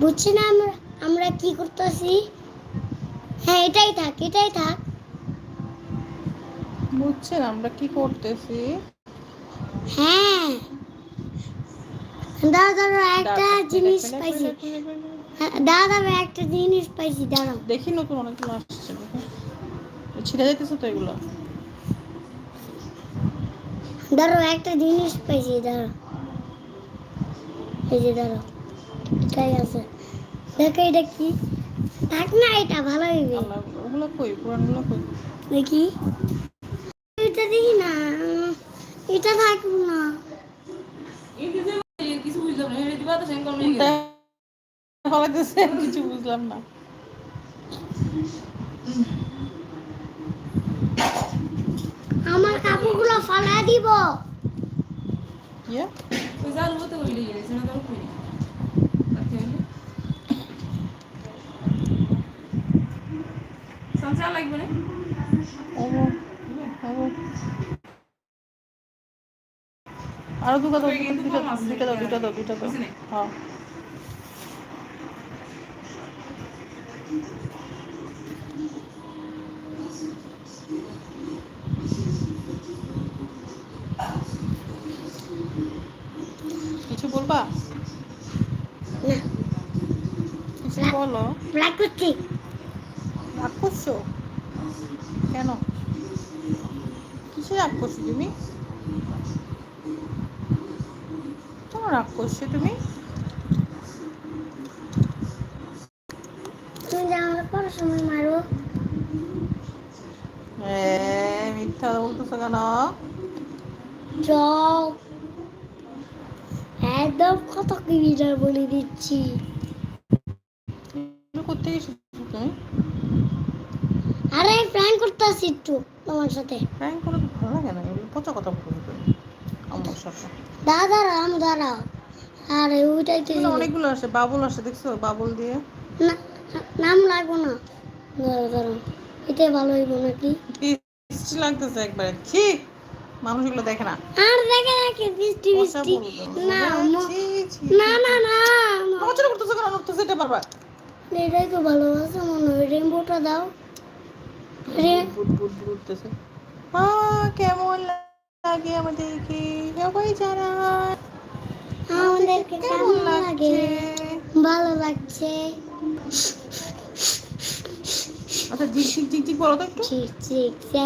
বুঝছি না আমরা আমরা কি করতেছি? হ্যাঁ এটাই থাক এটাই থাক। বুঝছেন আমরা কি করতেছি? হ্যাঁ। দাদা দাদা একটা জিনিস পাইছি। হ্যাঁ, দাদা দাদা একটা জিনিস পাইছি দাঁড়াও। দেখি নতুন অনেকগুলো আসছে। ছিঁড়ে যাইতেছে তো এগুলো। দাঁড়াও একটা জিনিস পাইছি দাঁড়াও। এই যে দাঁড়াও। এটাই আছে। দেখো এটা কি? থাক না এটা ভালো হইবে। ওগুলো কই? পুরানগুলো কই? দেখি। এটা দেখি না। এটা না ফলাইতেছে কিছু বুঝলাম না। আমার কাপড়গুলো ফালা দিব। ইয়ে? না ওগো, ওগো। আরও দুটো দাও দুটো দাও দুটো দাও দুটো দাও হ্যাঁ। কিছু বলবা? কিছু বলো। ব্ল্যাক করছি রাগ করছ? কেন? কিসে রাগ করছ তুমি? কেন রাগ করছ তুমি? পড়াশোনা মারো। এ, মিথ্যা বলতেছো কেন? যাও। একদম কত কিলোমিটার বলে দিচ্ছি। এগুলো করতে করতেছি একটু তোমার সাথে। প্র্যাঙ্ক করে তো ভালো লাগে না এগুলো পচা কথা তুমি আমার সাথে। দাদা দাঁড়াও আমি দাঁড়াও। আরে ওইটাই তো অনেকগুলো আসে বাবুল আসে দেখছ? বাবুল দিয়ে। না নাম লাগবো না। দাঁড়াও দাঁড়াও। এটাই ভালো হইব নাকি? বৃষ্টি লাগতেছে একবারে। ছি! মানুষ এগুলো দেখে না। আর দেখে দেখে বৃষ্টি বৃষ্টি? বলব। না না না না নড়াচড়া করতেছো কেন? নড়তেছো এটা বারবার। এটাই তো ভালোবাসা মনে হয়। রেমবোটা দাও। উঠতেছে কেমন লাগে আমাদেরকে সবাই জানায় আমাদেরকে কেমন লাগে ভালো লাগছে আচ্ছা ঝিক ঝিক ঝিক ঝিক বলো তো একটু ঝিক ঝিক ঝিক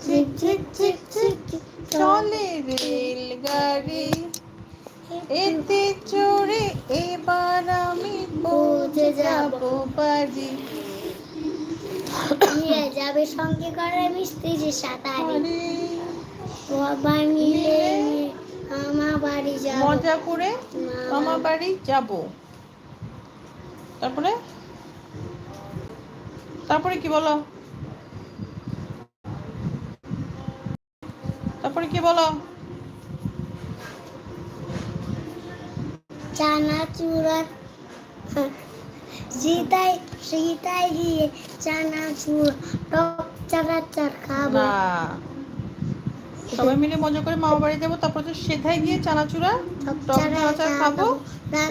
ঝিক ঝিক ঝিক চলে রেলগাড়ি এতে চড়ে এবার আমি পৌঁছে যাব বাড়ি নিয়ে যাবে সঙ্গে করে মিস্ত্রির সাঁতারে। সবাই মিলে আমার বাড়ি যাব। মজা করে মামা বাড়ি যাব। তারপরে? তারপরে কি বলো? তারপরে কি বলো? চানাচুর সীতায় সীতায় গিয়ে চানাচুর টক চানাচার খাব। সবাই মিলে মজা করে মামা বাড়ি যাব তারপর তো সেথায় গিয়ে চানাচুরা টক চানাচুর খাব।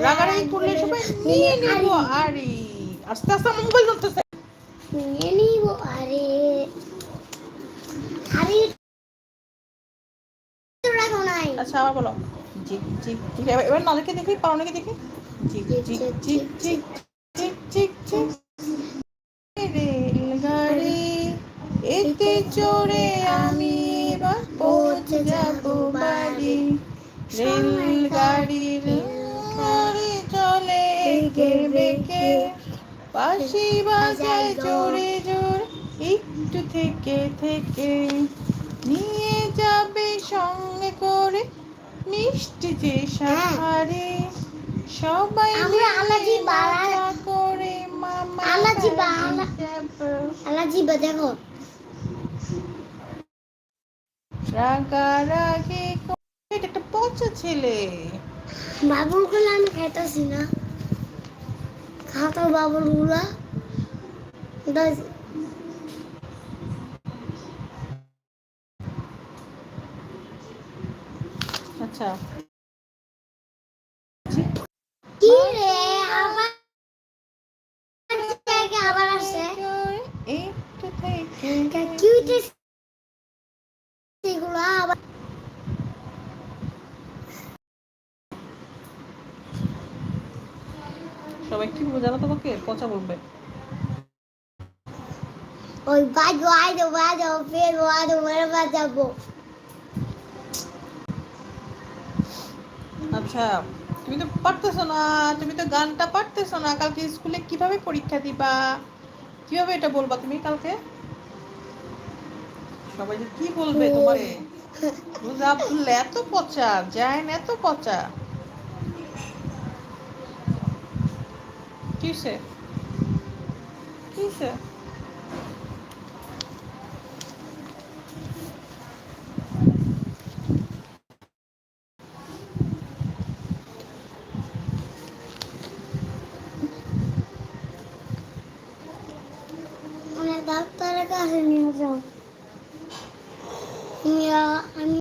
রাগারাগি করলে সবাই নিয়ে নেব আরে। আস্তে আস্তে মোবাইল ধরতেছে নিয়ে নিব আরে। আরে আচ্ছা আবার বলো। জিক জিক জিক এবার নালেকে দেখি, পাওনাকে দেখি। জিক জিক জিক জিক জিক জিক জিক রেলগাড়ি এতে চড়ে আমি এবার পৌঁছে যাব বাড়ি। রেলগাড়ির গাড়ি চলে বেঁকে বাঁশি বাজায় জোরে জোরে, একটু থেকে থেকে। নিয়ে যাবে সঙ্গে মিষ্টি যে সাহারে সবাই আমরা আলাজি বাড়া- করে মামা আলাজি বাড়া- আলাজি বা দেখো। রাগারাগি করে- এটা একটা পচা ছেলে। বাবুলগুলো আমি খাইতেছি না। খাতো বাবুলগুলা আচ্ছা কি রে আবার থেকে আবার আসে একটু থেকে এটা কি হইতেছে এগুলো আবার সবাই কি বলবে জানো তোমাকে? পচা বলবে। ওই বাজো আজো বাজো ফের বাজো মেরে বাজাবো আচ্ছা তুমি তো পারতেছো না তুমি তো গানটা পারতেছো না কালকে স্কুলে কীভাবে পরীক্ষা দিবা? কীভাবে এটা বলবা তুমি কালকে? সবাই যে কি বলবে তোমারে? রোজা আব্দুল্লাহ এত পচা জাইন এত পচা। কিসে কিসে মানে ডাক্তারের কাছে নিয়ে যাও আমি